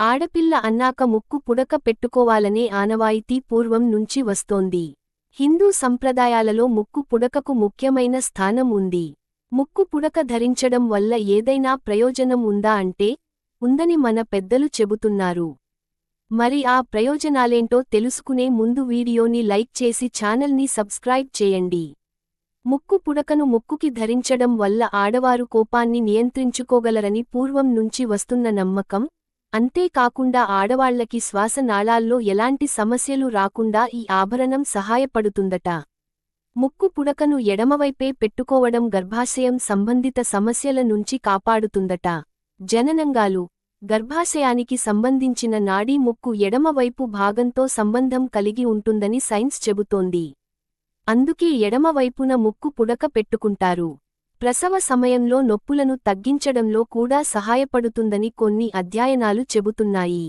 ఆడపిల్ల అన్నాక ముక్కు పుడక పెట్టుకోవాలనే ఆనవాయితీ పూర్వం నుంచి వస్తోంది. హిందూ సంప్రదాయాలలో ముక్కు పుడకకు ముఖ్యమైన స్థానం ఉంది. ముక్కు పుడక ధరించడం వల్ల ఏదైనా ప్రయోజనం ఉందా అంటే ఉందని మన పెద్దలు చెబుతున్నారు. మరి ఆ ప్రయోజనాలేంటో తెలుసుకునే ముందు వీడియోని లైక్ చేసి ఛానల్ని సబ్స్క్రైబ్ చేయండి. ముక్కు పుడకను ముక్కుకి ధరించడం వల్ల ఆడవారు కోపాన్ని నియంత్రించుకోగలరని పూర్వం నుంచి వస్తున్న నమ్మకం అంతేకాకుండా ఆడవాళ్ళకి శ్వాసనాళాల్లో ఎలాంటి సమస్యలు రాకుండా ఈ ఆభరణం సహాయపడుతుందట. ముక్కు పుడకను ఎడమవైపే పెట్టుకోవడం గర్భాశయం సంబంధిత సమస్యల నుంచి కాపాడుతుందట. జననంగాలు గర్భాశయానికి సంబంధించిన నాడీ ముక్కు ఎడమవైపు భాగంతో సంబంధం కలిగి ఉంటుందని సైన్స్ చెబుతోంది. అందుకే ఎడమవైపున ముక్కు పుడక పెట్టుకుంటారు. ప్రసవ సమయంలో నొప్పులను తగ్గించడంలో కూడా సహాయపడుతుందని కొన్ని అధ్యయనాలు చెబుతున్నాయి.